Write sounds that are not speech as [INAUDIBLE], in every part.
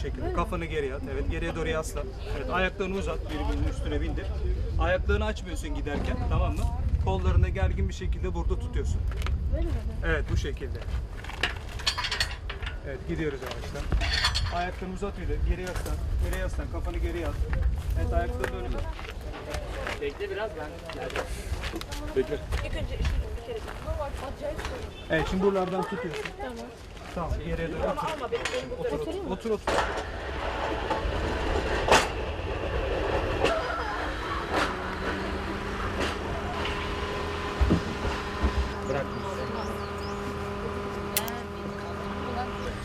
şekilde. Kafanı geriye at. Evet geriye doğru yaslan. Evet ayaklarını uzat. Birbirinin üstüne bindir. Ayaklarını açmıyorsun giderken. Tamam mı? Kollarını gergin bir şekilde burada tutuyorsun. Evet bu şekilde. Evet gidiyoruz yavaştan. Ayaklarını uzat bir de. Geriye yaslan. Geriye yaslan. Kafanı geriye at. Evet ayaklarını önüne. Bekle biraz ben geleceğim. Bekle. Evet şimdi buralardan tutuyorsun. Tamam. Tamam geriye doğru otur. Otur otur. Otur otur.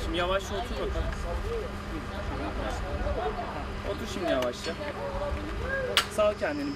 Şimdi yavaşça otur bakalım. Otur şimdi yavaşça. Sağ kendini.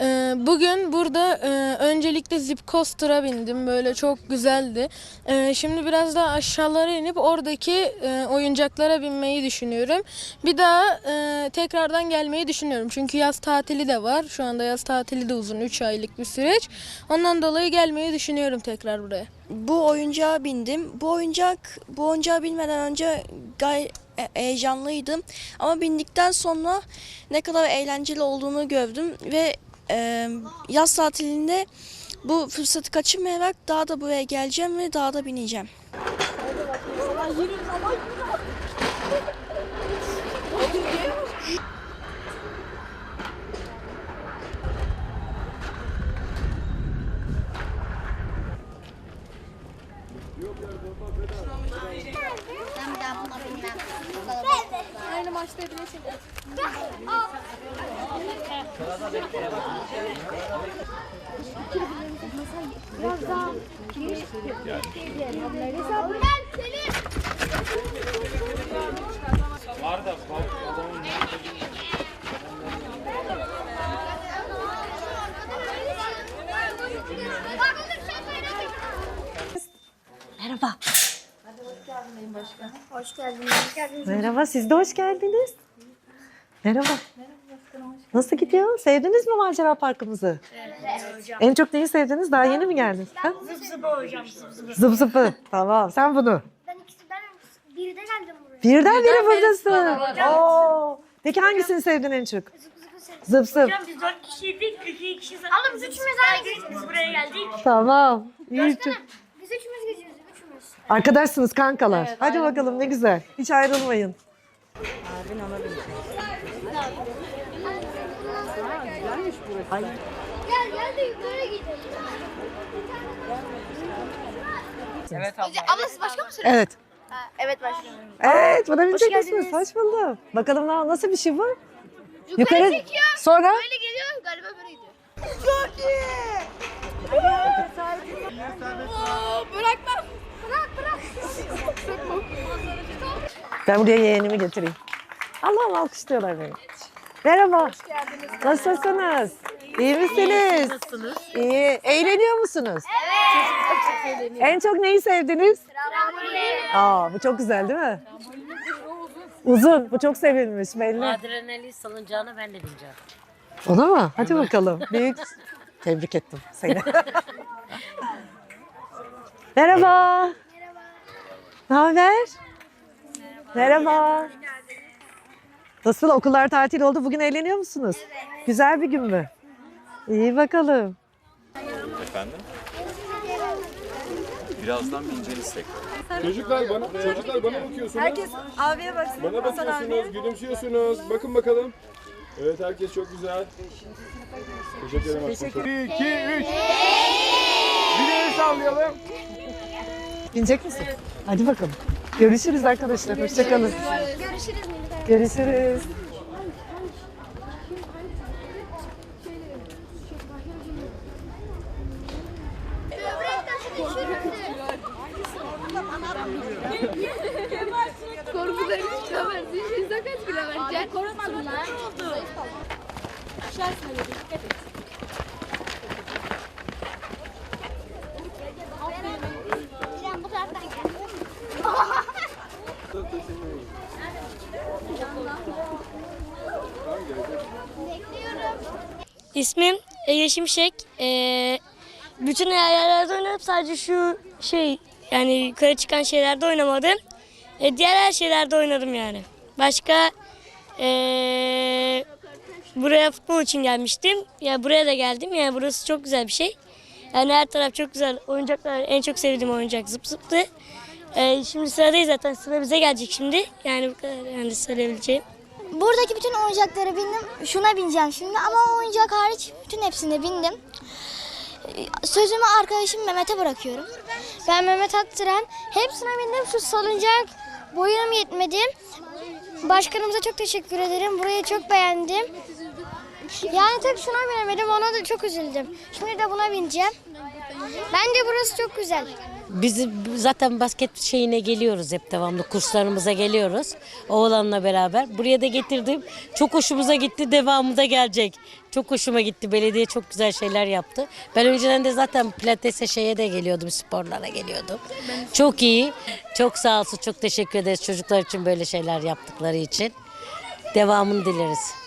Ee, Bugün burada e, öncelikle Zip Coaster'a bindim. Böyle çok güzeldi. Ee, Şimdi biraz daha aşağılara inip oradaki e, oyuncaklara binmeyi düşünüyorum. Bir daha e, tekrardan gelmeyi düşünüyorum. Çünkü yaz tatili de var. Şu anda yaz tatili de uzun. 3 aylık bir süreç. Ondan dolayı gelmeyi düşünüyorum tekrar buraya. Bu oyuncağa bindim. Bu oyuncak, bu oyuncağa binmeden önce gay heyecanlıydım. Ama bindikten sonra ne kadar eğlenceli olduğunu gördüm ve e, yaz tatilinde bu fırsatı kaçırmayarak daha da buraya geleceğim ve daha da bineceğim. Ben daha buna bilmem. Aynı maçta bile. Biraz daha Merhaba. Hoş geldiniz. Hoş geldiniz. Merhaba, siz de hoş geldiniz. Merhaba. Nasıl gidiyor? Sevdiniz mi macera parkımızı? En çok neyi sevdiniz? Daha yeni mi geldiniz? Ha? Zıp zıpı hocam. Zıp zıpı. Zıp zıpı. Tamam, sen bunu. Ben ikisi ben birde geldim buraya. Birden bire buradasın. Oo. Peki hangisini sevdin en çok? Zıp zıpı sevdim. Zıp zıp. Biz dört kişiydik, iki kişi Oğlum biz üçümüz aynı biz buraya geldik. Tamam. İyi. çok- Biz üçümüz geziyoruz. Üçümüz. Arkadaşsınız kankalar. Hadi bakalım ne güzel. Hiç ayrılmayın. Gel gel de yukarı gidelim. Evet abla. Abla siz başka mısınız? Evet. evet başkanım. Evet, bana binecek misiniz? Hoş buldum. Bakalım na- nasıl bir şey bu? Yukarı, çekiyor. Sonra? Böyle geliyor galiba böyle gidiyor. Çok iyi. Oo, bırakmam. Bırak bırak. Ben buraya yeğenimi getireyim. Allah'ım alkışlıyorlar beni. Merhaba. Nasılsınız? İyi misiniz? Nasılsınız? İyi. Eğleniyor musunuz? Evet. En çok neyi sevdiniz? Aa, bu çok güzel değil mi? Uzun. Bu çok sevilmiş belli. Adrenalin salıncağına ben de bineceğim. Ona mı? Hadi bakalım. [LAUGHS] Büyük. Tebrik ettim seni. [LAUGHS] Merhaba. Ne haber? Merhaba. Nasıl okullar tatil oldu? Bugün eğleniyor musunuz? Güzel bir gün mü? İyi bakalım. Efendim? Birazdan bineceğiniz tekrar. Çocuklar bana, çocuklar bana bakıyorsunuz. Herkes abiye baksın. Bana bakıyorsunuz, gülümsüyorsunuz. Bakın bakalım. Evet herkes çok güzel. Teşekkür ederim. Teşekkür 1, 2, 3. Bir sallayalım. Binecek misin? Hadi bakalım. Görüşürüz arkadaşlar. Hoşçakalın. Görüşürüz. Görüşürüz. Korkudan hiç çıkamazsın. Yüzde kaç kilo vereceksin? Ne oldu? Öyle dikkat et. Can bu taraftan gel. Bekliyorum. İsmim Ege Şimşek. Ee, bütün yerlerde oynadım. Sadece şu şey yani yukarı çıkan şeylerde oynamadım. E, diğer her şeylerde oynadım yani. Başka eee, buraya futbol için gelmiştim. Ya buraya da geldim. Yani burası çok güzel bir şey. Yani her taraf çok güzel. Oyuncaklar en çok sevdiğim oyuncak zıp zıptı. E, şimdi sıradayız zaten. Sıra bize gelecek şimdi. Yani bu kadar yani söyleyebileceğim. Buradaki bütün oyuncaklara bindim. Şuna bineceğim şimdi ama oyuncak hariç bütün hepsine bindim. Sözümü arkadaşım Mehmet'e bırakıyorum. Ben Mehmet Attıran. Hepsine bindim. Şu salıncak boyum yetmedi. Başkanımıza çok teşekkür ederim. Burayı çok beğendim. Yani tek şuna binemedim. Ona da çok üzüldüm. Şimdi de buna bineceğim. Bence burası çok güzel. Biz zaten basket şeyine geliyoruz hep devamlı. Kurslarımıza geliyoruz. Oğlanla beraber. Buraya da getirdim. Çok hoşumuza gitti. Devamı da gelecek. Çok hoşuma gitti. Belediye çok güzel şeyler yaptı. Ben önceden de zaten pilatese şeye de geliyordum. Sporlara geliyordum. Çok iyi. Çok sağ olsun. Çok teşekkür ederiz çocuklar için böyle şeyler yaptıkları için. Devamını dileriz.